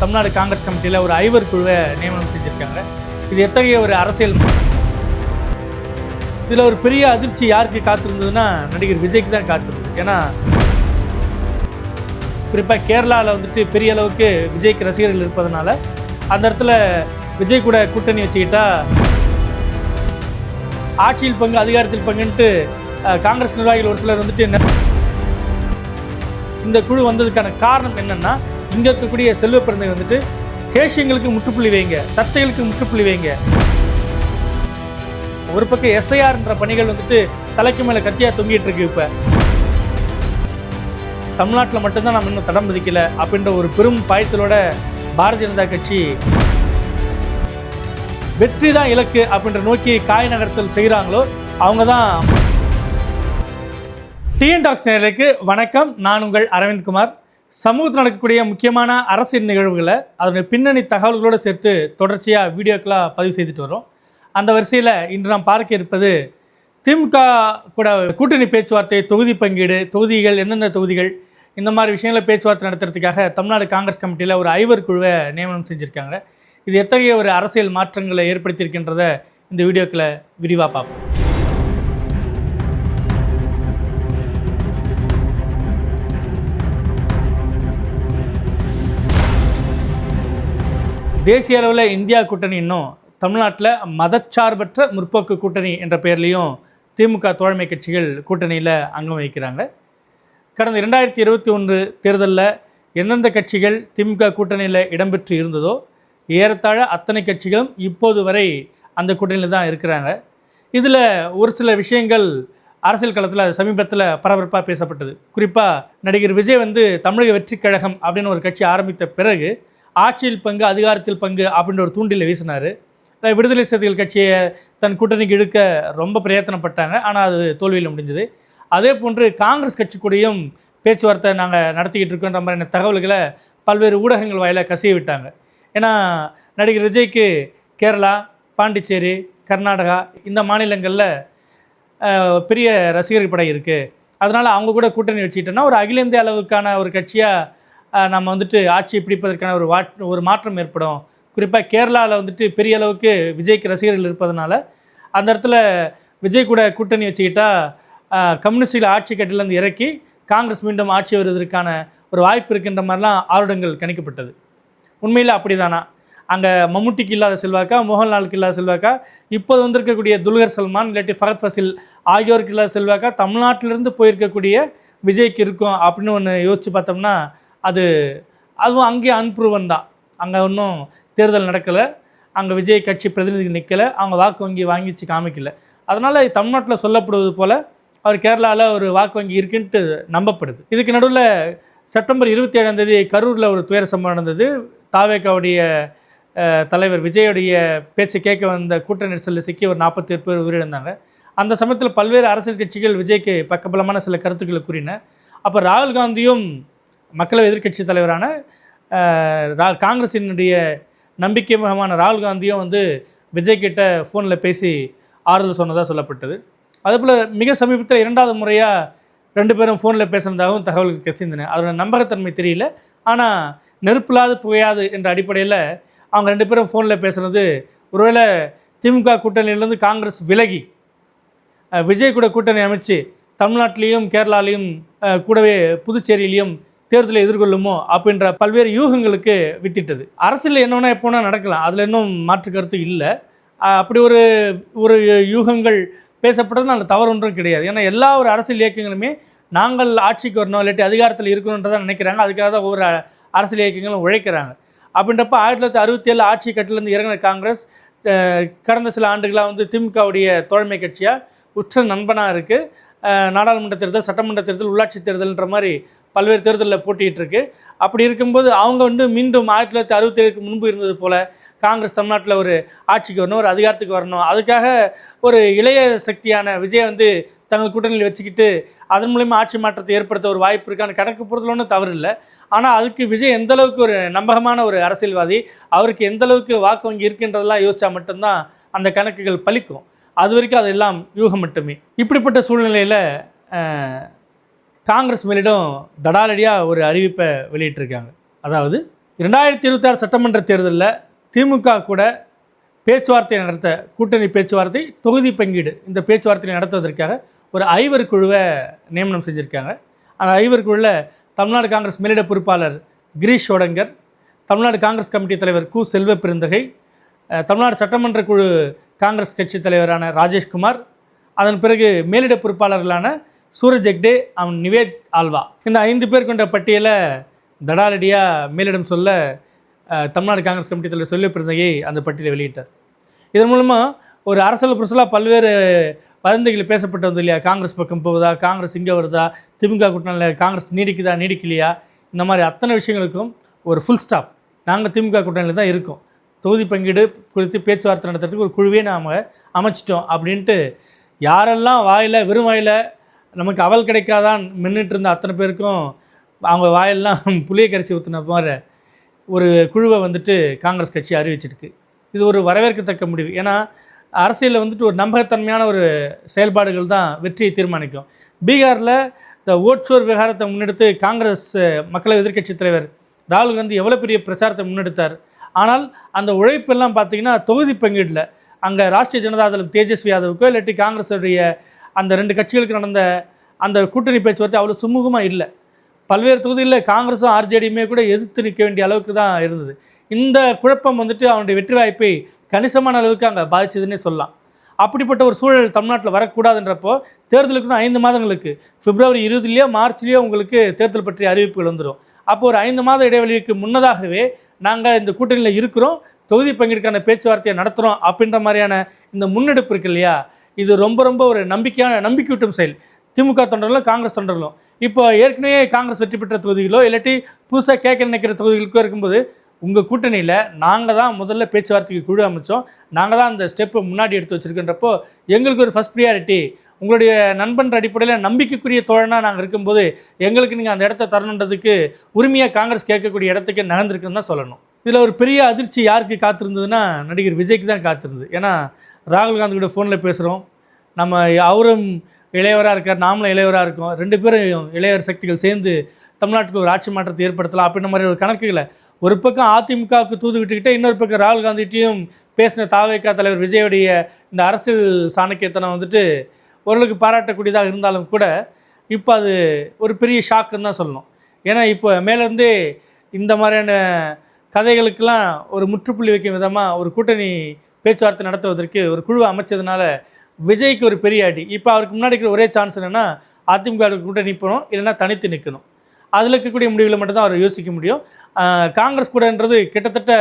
தமிழ்நாடு காங்கிரஸ் கமிட்டியில் ஒரு ஐவர் குழுவை நியமனம் செஞ்சுருக்காங்க. இது எத்தகைய ஒரு அரசியல் இதில் ஒரு பெரிய அதிர்ச்சி யாருக்கு காத்திருந்ததுன்னா நடிகர் விஜய்க்கு தான் காத்திருந்தது. ஏன்னா குறிப்பாக கேரளாவில் வந்துட்டு பெரிய அளவுக்கு விஜய்க்கு ரசிகர்கள் இருப்பதனால அந்த இடத்துல விஜய் கூட கூட்டணி வச்சுக்கிட்டா ஆட்சியில் பங்கு அதிகாரத்தில் பங்குன்ட்டு காங்கிரஸ் நிர்வாகிகள் ஒரு சிலர் வந்துட்டு என்ன இந்த குழு வந்ததுக்கான காரணம் என்னன்னா இங்கே இருக்கக்கூடிய செல்வ பிறந்தை வந்துட்டு கேஷியங்களுக்கு முற்றுப்புள்ளி வைங்க சர்ச்சைகளுக்கு முற்றுப்புள்ளி வைங்க. ஒரு பக்கம் எஸ்ஐஆர்ன்ற பணிகள் வந்துட்டு தலைக்கு மேலே கத்தியா தொங்கிட்டு இருக்கு இப்போ. தமிழ்நாட்டில் மட்டும்தான் நம்ம இன்னும் தடம் பதிக்கல அப்படின்ற ஒரு பெரும் பாய்ச்சலோட பாரதிய ஜனதா கட்சி வெற்றி தான் இலக்கு அப்படின்ற நோக்கி காய் நகர்த்தல் செய்கிறாங்களோ அவங்க தான் டிஎன் டாக்ஸ் நேரலுக்கு வணக்கம். நான் உங்கள் அரவிந்த் குமார். சமூகத்தில் நடக்கக்கூடிய முக்கியமான அரசியல் நிகழ்வுகளை அதனுடைய பின்னணி தகவல்களோடு சேர்த்து தொடர்ச்சியாக வீடியோக்களாக பதிவு செய்துட்டு வரோம். அந்த வரிசையில் இன்று நாம் பார்க்க இருப்பது திமுக கூட கூட்டணி பேச்சுவார்த்தை தொகுதி பங்கீடு தொகுதிகள் எந்தெந்த தொகுதிகள் இந்த மாதிரி விஷயங்களை பேச்சுவார்த்தை நடத்துறதுக்காக தமிழ்நாடு காங்கிரஸ் கமிட்டியில் ஒரு ஐவர் குழுவை நியமனம் செஞ்சுருக்காங்க. இது எத்தகைய ஒரு அரசியல் மாற்றங்களை ஏற்படுத்தியிருக்கின்றத இந்த வீடியோக்களை விரிவாக பார்ப்போம். தேசிய அளவில் இந்தியா கூட்டணி இன்னும் தமிழ்நாட்டில் மதச்சார்பற்ற முற்போக்கு கூட்டணி என்ற பெயர்லேயும் திமுக தோழமை கட்சிகள் கூட்டணியில் அங்கம் வகிக்கிறாங்க. கடந்த இரண்டாயிரத்தி இருபத்தி ஒன்று தேர்தலில் எந்தெந்த கட்சிகள் திமுக கூட்டணியில் இடம்பெற்று இருந்ததோ ஏறத்தாழ அத்தனை கட்சிகளும் இப்போது வரை அந்த கூட்டணியில் தான் இருக்கிறாங்க. இதில் ஒரு சில விஷயங்கள் அரசியல் களத்தில் சமீபத்தில் பரபரப்பாக பேசப்பட்டது. குறிப்பாக நடிகர் விஜய் வந்து தமிழக வெற்றி கழகம் அப்படின்னு ஒரு கட்சி ஆரம்பித்த பிறகு ஆட்சியில் பங்கு அதிகாரத்தில் பங்கு அப்படின்ற ஒரு தூண்டில் வீசினார். விடுதலை சிறுத்தைகள் கட்சியை தன் கூட்டணிக்கு இழுக்க ரொம்ப பிரயத்தனப்பட்டாங்க. ஆனால் அது தோல்வியில் முடிஞ்சது. அதே போன்று காங்கிரஸ் கட்சி கூடயும் பேச்சுவார்த்தை நாங்கள் நடத்திக்கிட்டு இருக்கோன்ற மாதிரியான தகவல்களை பல்வேறு ஊடகங்கள் வாயிலாக கசிய விட்டாங்க. ஏன்னா நடிகர் விஜய்க்கு கேரளா பாண்டிச்சேரி கர்நாடகா இந்த மாநிலங்களில் பெரிய ரசிகர்கள் படை இருக்குது அதனால் அவங்க கூட கூட்டணி வச்சுக்கிட்டோன்னா ஒரு அகில இந்திய அளவுக்கான ஒரு கட்சியாக நம்ம வந்துட்டு ஆட்சியை பிடிப்பதற்கான ஒரு வாட் ஒரு மாற்றம் ஏற்படும். குறிப்பாக கேரளாவில் வந்துட்டு பெரிய அளவுக்கு விஜய்க்கு ரசிகர்கள் இருப்பதனால அந்த இடத்துல விஜய் கூட கூட்டணி வச்சுக்கிட்டா கம்யூனிஸ்டில் ஆட்சி கட்டிலேருந்து இறக்கி காங்கிரஸ் மீண்டும் ஆட்சி வருவதற்கான ஒரு வாய்ப்பு இருக்கின்ற மாதிரிலாம் ஆருடங்கள் கணிக்கப்பட்டது. உண்மையில் அப்படிதானா? அங்கே மம்முட்டிக்கு இல்லாத செல்வாக்கா மோகன்லாலுக்கு இல்லாத செல்வாக்கா? இப்போது வந்திருக்கக்கூடிய துல்கர் சல்மான் இல்லாட்டி ஃபரத் ஃபசில் ஆகியோருக்கு இல்லாத செல்வாக்கா? தமிழ்நாட்டிலிருந்து போயிருக்கக்கூடிய விஜய்க்கு இருக்கும் அப்படின்னு ஒன்று யோசித்து பார்த்தோம்னா அது அதுவும் அங்கேயே அன்ப்ரூவன் தான். அங்கே ஒன்றும் தேர்தல் நடக்கலை. அங்கே விஜய் கட்சி பிரதிநிதிகள் நிற்கலை அவங்க வாக்கு வங்கி வாங்கிச்சு காமிக்கல. அதனால் தமிழ்நாட்டில் சொல்லப்படுவது போல் அவர் கேரளாவில் ஒரு வாக்கு வங்கி இருக்குன்ட்டு நம்பப்படுது. இதுக்கு நடுவில் செப்டம்பர் இருபத்தி ஏழாம் தேதி கரூரில் ஒரு துயர சம்பவம் நடந்தது. தாவேக்காவுடைய தலைவர் விஜயுடைய பேச்சை கேட்க வந்த கூட்ட நெரிசலில் சிக்கி ஒரு நாற்பத்தி பேர் உயிரிழந்தாங்க. அந்த சமயத்தில் பல்வேறு அரசியல் கட்சிகள் விஜய்க்கு பக்கபலமான சில கருத்துக்களை கூறின. அப்போ ராகுல் காந்தியும் மக்களவை எதிர்க்கட்சி தலைவரான ரா காங்கிரசினுடைய நம்பிக்கை முகமான ராகுல் காந்தியும் வந்து விஜய் கிட்ட ஃபோனில் பேசி ஆறுதல் சொன்னதாக சொல்லப்பட்டது. அதுபோல் மிக சமீபத்தில் இரண்டாவது முறையாக ரெண்டு பேரும் ஃபோனில் பேசுனதாகவும் தகவல்கள் கசிந்தன. அதோட நம்பகத்தன்மை தெரியல. ஆனால் நெருப்பில்லாது புகையாது என்ற அடிப்படையில் அவங்க ரெண்டு பேரும் ஃபோனில் பேசுனது ஒருவேளை திமுக கூட்டணியிலேருந்து காங்கிரஸ் விலகி விஜய் கூட கூட்டணி அமைச்சு தமிழ்நாட்டிலையும் கேரளாலையும் கூடவே புதுச்சேரியிலையும் தேர்தலை எதிர்கொள்ளுமோ அப்படின்ற பல்வேறு யூகங்களுக்கு வித்திட்டது. அரசியல் என்னென்னா எப்போனா நடக்கலாம். அதில் இன்னும் மாற்று கருத்து இல்லை. அப்படி ஒரு ஒரு யூகங்கள் பேசப்பட்டது அதில் தவறு ஒன்றும் கிடையாது. ஏன்னா எல்லா ஒரு அரசியல் இயக்கங்களுமே நாங்கள் ஆட்சிக்கு வரணும் இல்லாட்டி அதிகாரத்தில் இருக்கணுன்றதை நினைக்கிறாங்க. அதுக்காக தான் ஒவ்வொரு அரசியல் இயக்கங்களும் உழைக்கிறாங்க. அப்படின்றப்ப ஆயிரத்தி தொள்ளாயிரத்தி அறுபத்தி ஏழு ஆட்சி கட்டிலேருந்து இறங்கின காங்கிரஸ் கடந்த சில ஆண்டுகளாக வந்து திமுகவுடைய தோழமை கட்சியாக உச்ச நண்பனாக இருக்குது நாடாளுமன்ற தேர்தல் சட்டமன்ற தேர்தல் உள்ளாட்சி தேர்தல்ன்ற மாதிரி பல்வேறு தேர்தலில் போட்டிட்டு அப்படி இருக்கும்போது அவங்க வந்து மீண்டும் ஆயிரத்தி தொள்ளாயிரத்தி அறுபத்தி ஏழுக்கு முன்பு இருந்தது போல் காங்கிரஸ் தமிழ்நாட்டில் ஒரு ஆட்சிக்கு வரணும் ஒரு அதிகாரத்துக்கு வரணும். அதுக்காக ஒரு இளைய சக்தியான விஜய் வந்து தங்கள் கூட்டணியில் வச்சுக்கிட்டு அதன் மூலயமா ஆட்சி மாற்றத்தை ஏற்படுத்த ஒரு வாய்ப்பு இருக்கான்னு கணக்கு பொறுத்தல ஒன்றும் தவறு இல்லை. ஆனால் அதுக்கு விஜய் எந்த அளவுக்கு ஒரு நம்பகமான ஒரு அரசியல்வாதி அவருக்கு எந்த அளவுக்கு வாக்கு வங்கி இருக்குன்றதெல்லாம் யோசித்தா மட்டும்தான் அந்த கணக்குகள் பலிக்கும் அது வரைக்கும் அதெல்லாம் யூகம் மட்டுமே. இப்படிப்பட்ட சூழ்நிலையில் காங்கிரஸ் மேலிடம் தடாலடியாக ஒரு அறிவிப்பை வெளியிட்டிருக்காங்க. அதாவது இரண்டாயிரத்தி இருபத்தாறு சட்டமன்ற தேர்தலில் திமுக கூட பேச்சுவார்த்தை நடத்த கூட்டணி பேச்சுவார்த்தை தொகுதி பங்கீடு இந்த பேச்சுவார்த்தையை நடத்துவதற்காக ஒரு ஐவர் குழுவை நியமனம் செஞ்சுருக்காங்க. அந்த ஐவர் குழுவில் தமிழ்நாடு காங்கிரஸ் மேலிட பொறுப்பாளர் கிரீஷ் ஓடங்கர் தமிழ்நாடு காங்கிரஸ் கமிட்டி தலைவர் கு செல்வ பெருந்தகை தமிழ்நாடு சட்டமன்ற குழு காங்கிரஸ் கட்சி தலைவரான ராஜேஷ்குமார் அதன் பிறகு மேலிட பொறுப்பாளர்களான சூரஜ் ஹெக்டே அவன் நிவேத் ஆல்வா. இந்த ஐந்து பேர் கொண்ட பட்டியலை தடாலடியாக மேலிடம் சொல்ல தமிழ்நாடு காங்கிரஸ் கமிட்டி தலைவர் சொல்லி பெருந்தகை அந்த பட்டியலை வெளியிட்டார். இதன் மூலமாக ஒரு அரசியல் புரசலாக பல்வேறு வதந்திகள் பேசப்பட்டு வந்து இல்லையா? காங்கிரஸ் பக்கம் போகுதா? காங்கிரஸ் இங்கே வருதா? திமுக கூட்டணியில் காங்கிரஸ் நீடிக்குதா? நீடிக்கலையா? இந்த மாதிரி அத்தனை விஷயங்களுக்கும் ஒரு ஃபுல் ஸ்டாப் நாங்கள் திமுக கூட்டணியில் தான் இருக்கோம். தொகுதி பங்கீடு குறித்து பேச்சுவார்த்தை நடத்துறதுக்கு ஒரு குழுவே நாம் அமைச்சிட்டோம் அப்படின்ட்டு யாரெல்லாம் வாயில் வெறும் வாயில் நமக்கு அவல் கிடைக்காதான் மின்னுட்டு இருந்த அத்தனை பேருக்கும் அவங்க வாயெல்லாம் புளியை கரைச்சி ஊற்றின மாதிரி ஒரு குழுவை வந்துட்டு காங்கிரஸ் கட்சி அறிவிச்சிருக்கு. இது ஒரு வரவேற்கத்தக்க முடிவு. ஏன்னா அரசியலில் வந்துட்டு ஒரு நம்பகத்தன்மையான ஒரு செயல்பாடுகள் தான் வெற்றியை தீர்மானிக்கும். பீகாரில் இந்த ஓட்சோர் விவகாரத்தை முன்னெடுத்து காங்கிரஸ் மக்களவை எதிர்க்கட்சித் தலைவர் ராகுல் காந்தி எவ்வளோ பெரிய பிரச்சாரத்தை முன்னெடுத்தார்? ஆனால் அந்த உழைப்பெல்லாம் பார்த்தீங்கன்னா தொகுதி பங்கீட்டில் அங்கே ராஷ்ட்ரிய ஜனதாதளம் தேஜஸ்வி யாதவுக்கோ இல்லாட்டி காங்கிரஸுடைய அந்த ரெண்டு கட்சிகளுக்கு நடந்த அந்த கூட்டணி பேச்சுவார்த்தை அவ்வளோ சுமூகமாக இல்லை. பல்வேறு தொகுதிகளில் காங்கிரஸும் ஆர்ஜேடியுமே கூட எதிர்த்து நிற்க வேண்டிய அளவுக்கு தான் இருந்தது. இந்த குழப்பம் வந்துட்டு அவனுடைய வெற்றி வாய்ப்பை கணிசமான அளவுக்கு அங்கே பாதிச்சதுன்னே சொல்லலாம். அப்படிப்பட்ட ஒரு சூழல் தமிழ்நாட்டில் வரக்கூடாதுன்றப்போ தேர்தலுக்கு தான் ஐந்து மாதங்களுக்கு பிப்ரவரி இருபதுலேயோ மார்ச்லேயோ உங்களுக்கு தேர்தல் பற்றிய அறிவிப்புகள் வந்துடும் அப்போ ஒரு ஐந்து மாத இடைவெளிக்கு முன்னதாகவே நாங்கள் இந்த கூட்டணியில் இருக்கிறோம் தொகுதி பங்கீடுக்கான பேச்சுவார்த்தையை நடத்துகிறோம் அப்படின்ற மாதிரியான இந்த முன்னெடுப்பு இருக்கு இல்லையா? இது ரொம்ப ரொம்ப ஒரு நம்பிக்கையான நம்பிக்கையூட்டும் செயல். திமுக தொண்டர்களும் காங்கிரஸ் தொண்டர்களும். இப்போ ஏற்கனவே காங்கிரஸ் வெற்றி பெற்ற தொகுதிகளோ இல்லாட்டி புதுசாக கேட்க நினைக்கிற தொகுதிகளுக்கோ இருக்கும்போது உங்கள் கூட்டணியில் நாங்கள் தான் முதல்ல பேச்சுவார்த்தைக்கு குழு அமைச்சோம். நாங்கள் தான் அந்த ஸ்டெப்பை முன்னாடி எடுத்து வச்சுருக்கின்றப்போ எங்களுக்கு ஒரு ஃபஸ்ட் ப்ரியாரிட்டி உங்களுடைய நண்பன்ற அடிப்படையில் நம்பிக்கைக்குரிய தோழனாக நாங்கள் இருக்கும்போது எங்களுக்கு நீங்கள் அந்த இடத்த தரணுன்றதுக்கு உரிமையாக காங்கிரஸ் கேட்கக்கூடிய இடத்துக்கு நகர்ந்துருக்குன்னு தான் சொல்லணும். இதில் ஒரு பெரிய அதிர்ச்சி யாருக்கு காத்திருந்ததுன்னா நடிகர் விஜய்க்கு தான் காத்திருந்தது. ஏன்னா ராகுல் காந்தி கூட ஃபோனில் பேசுகிறோம் நம்ம அவரும் இளையவராக இருக்கார் நாமளும் இளையவராக இருக்கோம். ரெண்டு பேரும் இளையவர் சக்திகள் சேர்ந்து தமிழ்நாட்டுக்கு ஒரு ஆட்சி மாற்றத்தை ஏற்படுத்தலாம் அப்படின்ற மாதிரி ஒரு கணக்குகளை ஒரு பக்கம் அதிமுகவுக்கு தூது விட்டுக்கிட்டே இன்னொரு பக்கம் ராகுல் காந்திகிட்டையும் பேசின தாவேக்கா தலைவர் விஜயோடைய இந்த அரசியல் சாணக்கியத்தனம் வந்துட்டு ஓரளவுக்கு பாராட்டக்கூடியதாக இருந்தாலும் கூட இப்போ அது ஒரு பெரிய ஷாக்குன்னு தான் சொல்லணும். ஏன்னா இப்போ மேலேருந்தே இந்த மாதிரியான கதைகளுக்கெல்லாம் ஒரு முற்றுப்புள்ளி வைக்கும் விதமாக ஒரு கூட்டணி பேச்சுவார்த்தை நடத்துவதற்கு ஒரு குழுவை அமைச்சதுனால விஜய்க்கு ஒரு பெரிய அடி. இப்போ அவருக்கு முன்னாடி இருக்கிற ஒரே சான்ஸ் என்னென்னா அதிமுக கூட்டணி போகணும் இல்லைன்னா தனித்து நிற்கணும். அதில் இருக்கக்கூடிய முடிவில் மட்டும்தான் அவர் யோசிக்க முடியும். காங்கிரஸ் கூடன்றது கிட்டத்தட்ட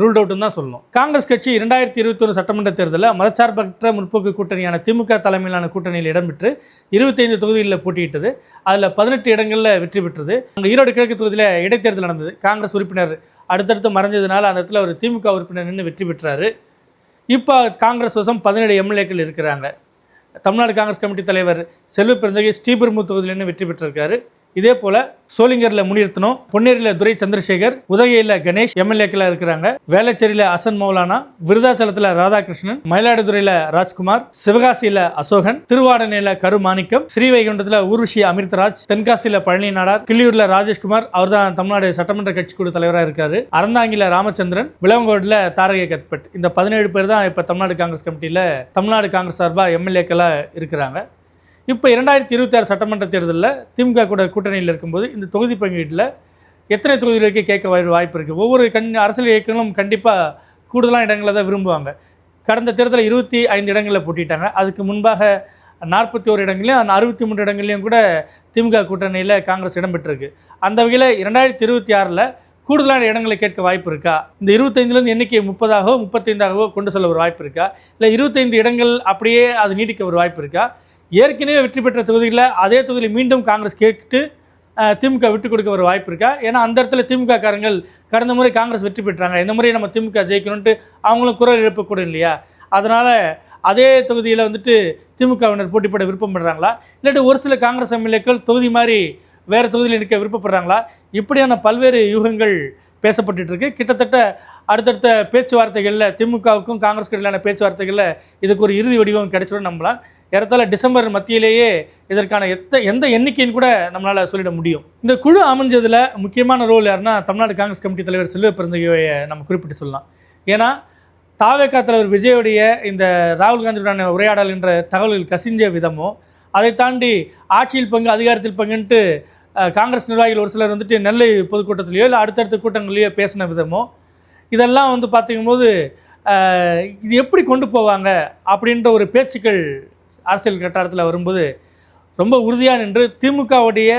ரூல்ட் அவுட்னு தான் சொல்லணும். காங்கிரஸ் கட்சி இரண்டாயிரத்தி இருபத்தொன்று சட்டமன்ற தேர்தலில் மதச்சார்பற்ற முற்போக்கு கூட்டணியான திமுக தலைமையிலான கூட்டணியில் இடம்பெற்று இருபத்தைந்து தொகுதிகளில் போட்டியிட்டது. அதில் பதினெட்டு இடங்களில் வெற்றி பெற்றது. அங்கே ஈரோடு கிழக்கு தொகுதியில் இடைத்தேர்தல் நடந்தது. காங்கிரஸ் உறுப்பினர் அடுத்தடுத்து மறைஞ்சதுனால அந்த இடத்துல ஒரு திமுக உறுப்பினர் நின்று வெற்றி பெற்றார். இப்போ காங்கிரஸ் வசம் பதினேழு எம்எல்ஏக்கள் இருக்கிறாங்க. தமிழ்நாடு காங்கிரஸ் கமிட்டி தலைவர் செல்வ பிறந்தகை ஸ்ரீபெரும்பு தொகுதியிலேருந்து வெற்றி பெற்றிருக்காரு. இதே போல சோளிங்கரில் முனிரத்னம் பொன்னேரியில் துரை சந்திரசேகர் உதகையில் கணேஷ் எம்எல்ஏக்களாக இருக்கிறாங்க. வேளச்சேரியில் அசன் மௌலானா விருதாச்சலத்தில் ராதாகிருஷ்ணன் மயிலாடுதுறையில் ராஜ்குமார் சிவகாசியில் அசோகன் திருவாடனையில் கருமாணிக்கம் ஸ்ரீவைகுண்டத்தில் ஊர்வஷி அமிர்தராஜ் தென்காசியில் பழனி நாடார் கிள்ளியூரில் ராஜேஷ்குமார் அவர் தான் தமிழ்நாடு சட்டமன்ற கட்சி குழு தலைவராக இருக்காரு. அறந்தாங்கில ராமச்சந்திரன் விளவங்கோடில் தாரகை கத்பட் இந்த பதினேழு பேர் தான் இப்போ தமிழ்நாடு காங்கிரஸ் கமிட்டியில் தமிழ்நாடு காங்கிரஸ் சார்பாக எம்எல்ஏக்களாக இருக்கிறாங்க. இப்போ இரண்டாயிரத்தி இருபத்தி ஆறு சட்டமன்ற தேர்தலில் திமுக கூட கூட்டணியில் இருக்கும்போது இந்த தொகுதி பங்கீட்டில் எத்தனை தொகுதி வரைக்கும் கேட்க வாய்- வாய்ப்பு இருக்குது? ஒவ்வொரு கண் அரசியல் இயக்கங்களும் கண்டிப்பாக கூடுதலான இடங்களை தான் விரும்புவாங்க. கடந்த தேர்தலில் இருபத்தி ஐந்து இடங்களில் போட்டிட்டாங்க. அதுக்கு முன்பாக நாற்பத்தி ஒரு இடங்களையும் அந்த அறுபத்தி மூன்று இடங்களையும் கூட திமுக கூட்டணியில் காங்கிரஸ் இடம்பெற்றிருக்கு அந்த வகையில் இரண்டாயிரத்தி இருபத்தி ஆறில் கூடுதலான இடங்களை கேட்க வாய்ப்பு இருக்கா? இந்த இருபத்தைந்துலேருந்து எண்ணிக்கை முப்பதாகவோ முப்பத்தைந்தாகவோ கொண்டு செல்ல ஒரு வாய்ப்பு இருக்கா? இல்லை இருபத்தைந்து இடங்கள் அப்படியே அது நீடிக்க ஒரு வாய்ப்பு இருக்கா? ஏற்கனவே வெற்றி பெற்ற தொகுதிகளில் அதே தொகுதியில் மீண்டும் காங்கிரஸ் கேட்டு திமுக விட்டு கொடுக்க ஒரு வாய்ப்பு இருக்கா? ஏன்னா அந்த இடத்துல திமுக காரங்கள் கடந்த முறை காங்கிரஸ் வெற்றி பெற்றாங்க. இந்த முறை நம்ம திமுக ஜெயிக்கணும்ட்டு அவங்களும் குரல் எழுப்பக்கூடும் இல்லையா? அதனால் அதே தொகுதியில் வந்துட்டு திமுகவினர் போட்டிப்பட விருப்பம் பண்ணுறாங்களா இல்லாட்டி ஒரு சில காங்கிரஸ் எம்எல்ஏக்கள் தொகுதி மாதிரி வேறு தொகுதியில் நிற்க விருப்பப்படுறாங்களா? இப்படியான பல்வேறு யூகங்கள் பேசப்பட்டுட்டு இருக்கு. கிட்டத்தட்ட அடுத்தடுத்த பேச்சுவார்த்தைகளில் திமுகவுக்கும் காங்கிரஸ் இடையிலான பேச்சுவார்த்தைகளில் இதுக்கு ஒரு இறுதி வடிவம் கிடைச்சிடும் நம்பலாம். ஏறத்தாழ டிசம்பர் மத்தியிலேயே இதற்கான எத்த எந்த எண்ணிக்கைன்னு கூட நம்மளால் சொல்லிட முடியும். இந்த குழு அமைஞ்சதில் முக்கியமான ரோல் யாருன்னா தமிழ்நாடு காங்கிரஸ் கமிட்டி தலைவர் செல்வ பிறந்தகையை நம்ம குறிப்பிட்டு சொல்லலாம். ஏன்னா தாவேக்கா தலைவர் விஜயோடைய இந்த ராகுல் காந்தியுடனான உரையாடல் என்ற தகவல்கள் கசிஞ்ச விதமோ அதை தாண்டி ஆட்சியில் பங்கு அதிகாரத்தில் பங்குன்ட்டு காங்கிரஸ் நிர்வாகிகள் ஒரு சிலர் வந்துட்டு நெல்லை பொதுக்கூட்டத்திலேயோ இல்லை அடுத்தடுத்த கூட்டங்களையோ பேசின விதமோ இதெல்லாம் வந்து பார்த்திங்கும்போது இது எப்படி கொண்டு போவாங்க அப்படின்ற ஒரு பேச்சுக்கள் அரசியல் கட்டாரத்தில் வரும்போது ரொம்ப உறுதியாக நின்று திமுகவுடைய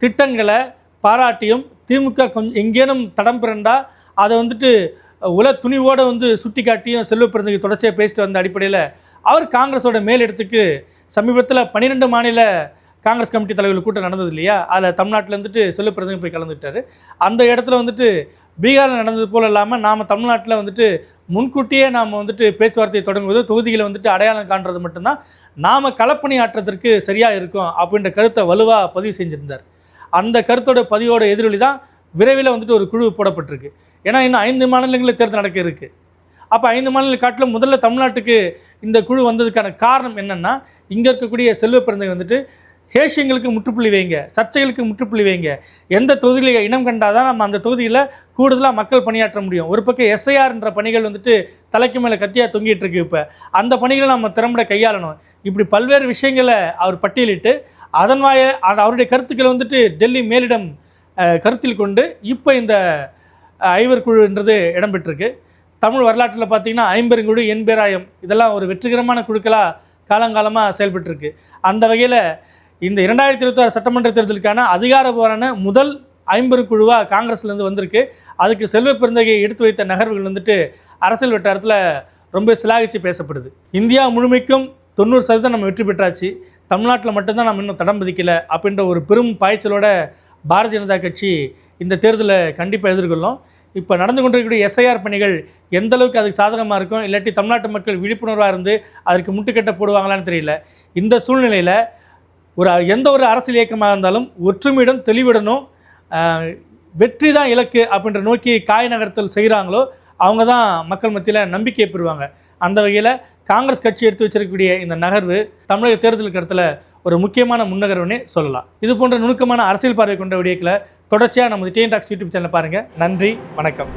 திட்டங்களை பாராட்டியும் திமுக கொஞ்சம் எங்கேனும் தடம் பிறண்டா அதை வந்துட்டு உல துணிவோடு வந்து சுட்டி காட்டியும் செல்வ பிறந்தகை தொடர்ச்சியாக பேசிட்டு வந்த அடிப்படையில் அவர் காங்கிரஸோட மேலிடத்துக்கு சமீபத்தில் பன்னிரெண்டு மாநில காங்கிரஸ் கமிட்டி தலைவர்கள் கூட்டம் நடந்தது இல்லையா அதில் தமிழ்நாட்டில் வந்துட்டு செல்வ பிறந்தகை போய் கலந்துக்கிட்டாரு. அந்த இடத்துல வந்துட்டு பீகாரில் நடந்தது போல் இல்லாமல் நாம் தமிழ்நாட்டில் வந்துட்டு முன்கூட்டியே நாம் வந்துட்டு பேச்சுவார்த்தையை தொடங்குவது தொகுதிகளை வந்துட்டு அடையாளம் காண்றது மட்டும்தான். நாம் களப்பணி ஆற்றுறதற்கு சரியாக இருக்கும் அப்படின்ற கருத்தை வலுவாக பதிவு செஞ்சுருந்தார். அந்த கருத்தோட பதிவோட எதிரொலி தான் விரைவில் வந்துட்டு ஒரு குழு போடப்பட்டிருக்கு. ஏன்னா இன்னும் ஐந்து மாநிலங்களில் தேர்தல் நடக்க இருக்குது அப்போ ஐந்து மாநில காட்டில் முதல்ல தமிழ்நாட்டுக்கு இந்த குழு வந்ததுக்கான காரணம் என்னென்னா இங்கே இருக்கக்கூடிய செல்வ பிறந்தை வந்துட்டு ஹேஷியங்களுக்கு முற்றுப்புள்ளி வைங்க சர்ச்சைகளுக்கு முற்றுப்புள்ளி வைங்க. எந்த தொகுதியில் இனம் கண்டாதான் நம்ம அந்த தொகுதியில் கூடுதலாக மக்கள் பணியாற்ற முடியும். ஒரு பக்கம் எஸ்ஐஆர்ன்ற பணிகள் வந்துட்டு தலைக்கு மேலே கத்தியாக தொங்கிட்டு இருக்கு இப்போ. அந்த பணிகளை நம்ம திறம்பட கையாளணும். இப்படி பல்வேறு விஷயங்களை அவர் பட்டியலிட்டு அதன் வாய அவருடைய கருத்துக்களை வந்துட்டு டெல்லி மேலிடம் கருத்தில் கொண்டு இப்போ இந்த ஐவர் குழுன்றது இடம்பெற்றிருக்கு. தமிழ் வரலாற்றில் பார்த்தீங்கன்னா ஐம்பெருங்குழு எண்பேராயம் இதெல்லாம் ஒரு வெற்றிகரமான குழுக்களாக காலங்காலமாக செயல்பட்டுருக்கு. அந்த வகையில் இந்த இரண்டாயிரத்தி இருபத்தாறு சட்டமன்ற தேர்தலுக்கான அதிகாரபூர்வமான முதல் ஐம்பது குழுவாக காங்கிரஸ்லேருந்து வந்திருக்கு. அதுக்கு செல்வ பெருந்தகையை எடுத்து வைத்த நகர்வுகள் வந்துட்டு அரசியல் வட்டாரத்தில் ரொம்ப சிலாகிச்சு பேசப்படுது. இந்தியா முழுமைக்கும் தொண்ணூறு சதவீதம் நம்ம வெற்றி பெற்றாச்சு. தமிழ்நாட்டில் மட்டும்தான் நம்ம இன்னும் தடம் பதிக்கலை அப்படின்ற ஒரு பெரும் பாய்ச்சலோட பாரதிய ஜனதா கட்சி இந்த தேர்தலை கண்டிப்பாக எதிர்கொள்ளும். இப்போ நடந்து கொண்டிருக்கக்கூடிய எஸ்ஐஆர் பணிகள் எந்த அளவுக்கு அதுக்கு சாதகமாக இருக்கும்? இல்லாட்டி தமிழ்நாட்டு மக்கள் விழிப்புணர்வாக இருந்து அதற்கு முட்டுக்கட்டை போடுவாங்களான்னு தெரியல. இந்த சூழ்நிலையில் ஒரு எந்த ஒரு அரசியல் இயக்கமாக இருந்தாலும் ஒற்றுமையிடம் தெளிவுடனும் வெற்றி தான் இலக்கு அப்படின்ற நோக்கி காய் நகர்த்தல் செய்கிறாங்களோ அவங்க தான் மக்கள் மத்தியில் நம்பிக்கை பெறுவாங்க. அந்த வகையில் காங்கிரஸ் கட்சி எடுத்து வச்சிருக்கக்கூடிய இந்த நகர்வு தமிழக தேர்தலுக்கு இடத்துல ஒரு முக்கியமான முன்னகர்வுன்னே சொல்லலாம். இது போன்ற நுணுக்கமான அரசியல் பார்வை கொண்ட விடயங்களை தொடர்ச்சியாக நமது டிஎன் டாக்ஸ் யூடியூப் சேனலை பாருங்கள் நன்றி வணக்கம்.